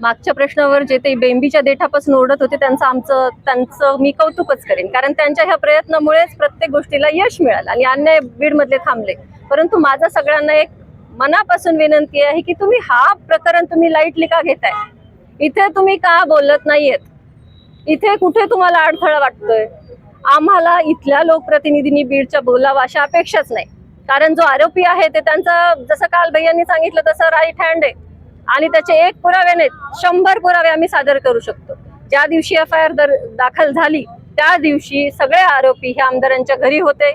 मागच्या प्रश्नावर जे ते बेंबीच्या देठापासून ओढत होते त्यांचं आमचं त्यांचं मी कौतुकच करेन. कारण त्यांच्या ह्या प्रयत्नामुळेच प्रत्येक गोष्टीला यश मिळालं आणि अन्याय बीडमधले थांबले. परंतु माझा सगळ्यांना एक मनापासून विनंती आहे की तुम्ही हा प्रकरण तुम्ही लाईटली का घेताय. इथे तुम्ही का बोलत नाहीयेत? इथे कुठे तुम्हाला अडथळा वाटतोय? आम्हाला इथल्या लोकप्रतिनिधींनी बीडच्या बोलावा अशा अपेक्षाच नाही. कारण जो आरोपी आहे ते त्यांचा जसं काल भैयांनी सांगितलं तसं राईट हँड आहे. आणि त्याचे एक पुरावे नाहीत शंभर पुरावे आम्ही सादर करू शकतो. ज्या दिवशी एफ आय आर दाखल झाली त्या दिवशी सगळे आरोपी हे आमदारांच्या घरी होते.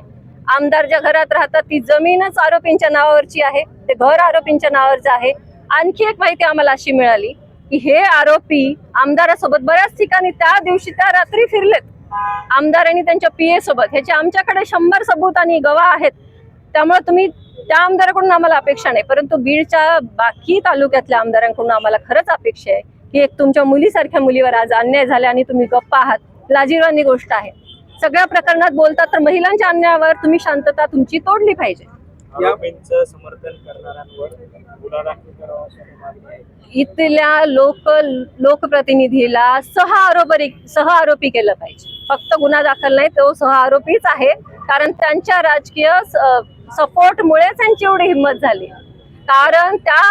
आमदार ज्या घरात राहतात ती जमीनच आरोपींच्या नावावरची आहे. ते घर आरोपींच्या नावावरचं आहे. आणखी एक माहिती आम्हाला अशी मिळाली की हे आरोपी आमदारासोबत बऱ्याच ठिकाणी त्या दिवशी त्या रात्री फिरलेत. आमदार आणि त्यांच्या पीए सोबत ह्याचे आमच्याकडे शंभर सबूत आणि गवाह आहेत. त्यामुळे तुम्ही त्या आमदाराकडून आम्हाला अपेक्षा नाही. परंतु बीडच्या बाकी तालुक्यातल्या आमदारांकडून आम्हाला खरंच अपेक्षा आहे की एक तुमच्या मुलीसारख्या मुलीवर आज अन्याय झाला आणि तुम्ही गप्पा आहात. लाजीरवानी गोष्ट आहे. सगळ्या प्रकरणात बोलतात तर महिलांच्या अन्यायावर तुम्ही शांतता तुमची तोडली पाहिजे. इथल्या लोक लोकप्रतिनिधीला सह आरोपी सह आरोपी केलं पाहिजे. फक्त गुन्हा दाखल नाही तो सह आरोपीच आहे. कारण त्यांच्या राजकीय सपोर्टमुळेच त्यांची एवढी हिंमत झाली. कारण त्या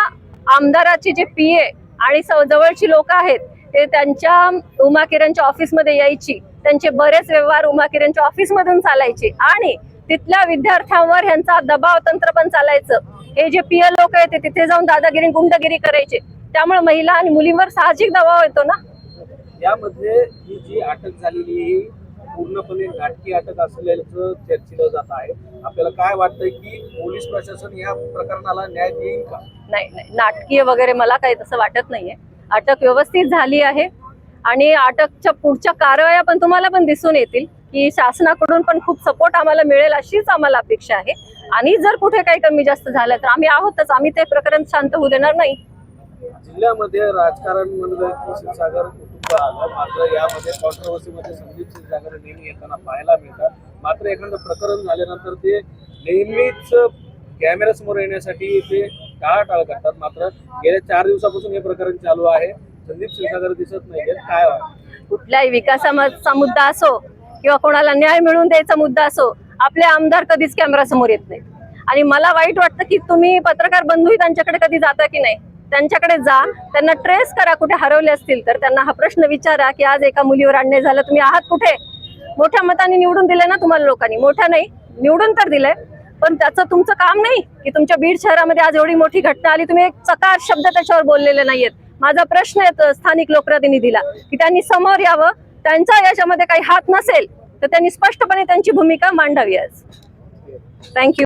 आमदाराची जे पीए आणि जवळची लोक आहेत ते त्यांच्या उमा किरणच्या ऑफिसमध्ये यायची. त्यांचे बरेच व्यवहार उमा किरणच्या ऑफिसमधून चालायचे. आणि तिथल्या विद्यार्थ्यांवर ह्यांचा दबाव तंत्र पण चालायचं. हे जे पी एल लोक आहेत ते तिथे जाऊन दादागिरी गुंडगिरी करायचे. त्यामुळे महिला आणि मुलींवर साहजिक दबाव येतो ना? यामध्ये ही जी अटक झालेली पूर्णपणे नाटकी अटक असल्याचं चर्चिलं जात आहे. आपल्याला काय वाटतंय की पोलीस प्रशासन या प्रकरणाला न्याय देईल का? नाही नाही. नाटकीय वगैरे मला काही तसं वाटत नाहीये. अटक व्यवस्थित झाली आहे आणि अटकच्या पुढच्या कारवाया पण तुम्हाला पण दिसून येतील की शासनाकडून पण खूप सपोर्ट आम्हाला मिळेल अशीच आम्हाला अपेक्षा आहे. आणि जर कुठे काही कमी जास्त झालं तर आम्ही आहोतच. आम्ही ते प्रकरण शांत होऊ देणार नाही. जिल्ह्यामध्ये राजकारण म्हणलं की क्षीरसागर कुटुंब आलं मात्र यामध्ये कॉन्ट्रोवर्सीमध्ये संदीप क्षीरसागर नेहमी येताना पाहायला मिळतात. मात्र एखादं प्रकरण झाल्यानंतर ते नेहमीच कॅमेऱ्यासमोर येण्यासाठी ते टाळाटाळ करतात. मात्र गेल्या चार दिवसापासून हे प्रकरण चालू आहे. संदीप क्षीरसागर दिसत नाही काय कुठल्याही विकासाचा मुद्दा असो किंवा कोणाला न्याय मिळवून द्यायचा मुद्दा असो आपले आमदार कधीच कॅमेरा समोर येत नाही आणि मला वाईट वाटतं की तुम्ही पत्रकार बंधूही त्यांच्याकडे कधी जाता की नाही? त्यांच्याकडे जा त्यांना ट्रेस करा कुठे हरवले असतील तर त्यांना हा प्रश्न विचारा की आज एका मुलीवर अन्याय झाला तुम्ही आहात कुठे? मोठ्या मताने निवडून दिले ना तुम्हाला लोकांनी. मोठ्या नाही निवडून तर दिलंय पण त्याचं तुमचं काम नाही की तुमच्या बीड शहरामध्ये आज एवढी मोठी घटना आली तुम्ही एक चकार शब्द त्याच्यावर बोललेले नाहीयेत. माझा प्रश्न येतो स्थानिक लोकप्रतिनिधीला की त्यांनी समोर यावं त्यांचा याच्यामध्ये काही हात नसेल तर त्यांनी स्पष्टपणे त्यांची भूमिका मांडावी आज. थँक्यू